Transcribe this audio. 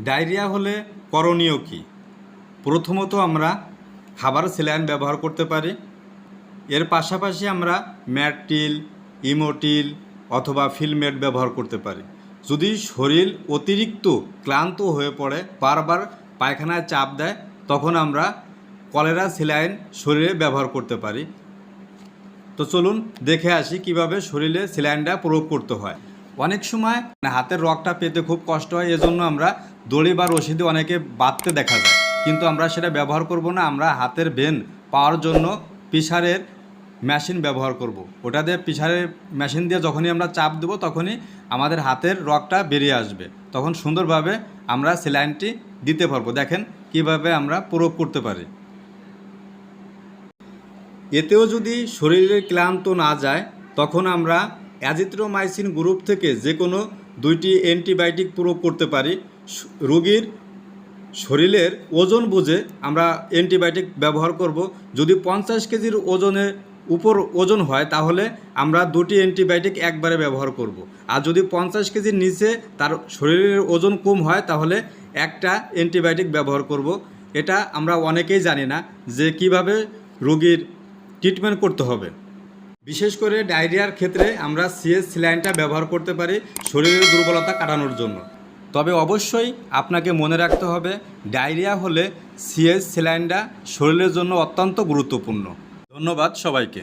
Diarrhoea হলে করণীয় কী? প্রথমত আমরা খাবার স্যালাইন ব্যবহার করতে পারি। এর পাশাপাশি আমরা ম্যাটটিল ইমোটিল অথবা ফিলমেট ব্যবহার করতে পারি। যদি শরীর অতিরিক্ত ক্লান্ত হয়ে পড়ে, বারবার পায়খানায় চাপ দেয়, তখন আমরা কলেরা স্যালাইন শরীরে ব্যবহার করতে পারি। তো চলুন দেখে আসি কীভাবে শরীরে স্যালাইনটা প্রয়োগ করতে হয়। অনেক সময় মানে হাতের রগটা পেতে খুব কষ্ট হয়, এজন্য আমরা দড়ি বা রশিদে অনেকে বাঁধতে দেখা যায়। কিন্তু আমরা সেটা ব্যবহার করব না, আমরা হাতের ভেন পাওয়ার জন্য পিসারের মেশিন ব্যবহার করব। ওটা দিয়ে পিসারের মেশিন দিয়ে যখনই আমরা চাপ দেবো, তখনই আমাদের হাতের রগটা বেরিয়ে আসবে। তখন সুন্দরভাবে আমরা স্যালাইনটি দিতে পারব। দেখেন কীভাবে আমরা প্রয়োগ করতে পারি। এতেও যদি শরীরের ক্লান্ত না যায়, তখন আমরা অ্যাজিথ্রোমাইসিন গ্রুপ থেকে যে কোনো দুইটি অ্যান্টিবায়োটিক প্রয়োগ করতে পারি রোগীর শরীরের ওজন বুঝে আমরা অ্যান্টিবায়োটিক ব্যবহার করব যদি পঞ্চাশ কেজির ওজনের উপর ওজন হয়, তাহলে আমরা দুটি অ্যান্টিবায়োটিক একবারে ব্যবহার করব। আর যদি পঞ্চাশ কেজির নিচে তার শরীরের ওজন কম হয়, তাহলে একটা অ্যান্টিবায়োটিক ব্যবহার করব। এটা আমরা অনেকেই জানি না যে কীভাবে রোগীর ট্রিটমেন্ট করতে হবে বিশেষ করে ডায়রিয়ার ক্ষেত্রে আমরা সিএস স্যালাইনটা ব্যবহার করতে পারি শরীরের দুর্বলতা কাটানোর জন্য। তবে অবশ্যই আপনাকে মনে রাখতে হবে, ডায়রিয়া হলে সিএস স্যালাইনটা শরীরের জন্য অত্যন্ত গুরুত্বপূর্ণ। ধন্যবাদ সবাইকে।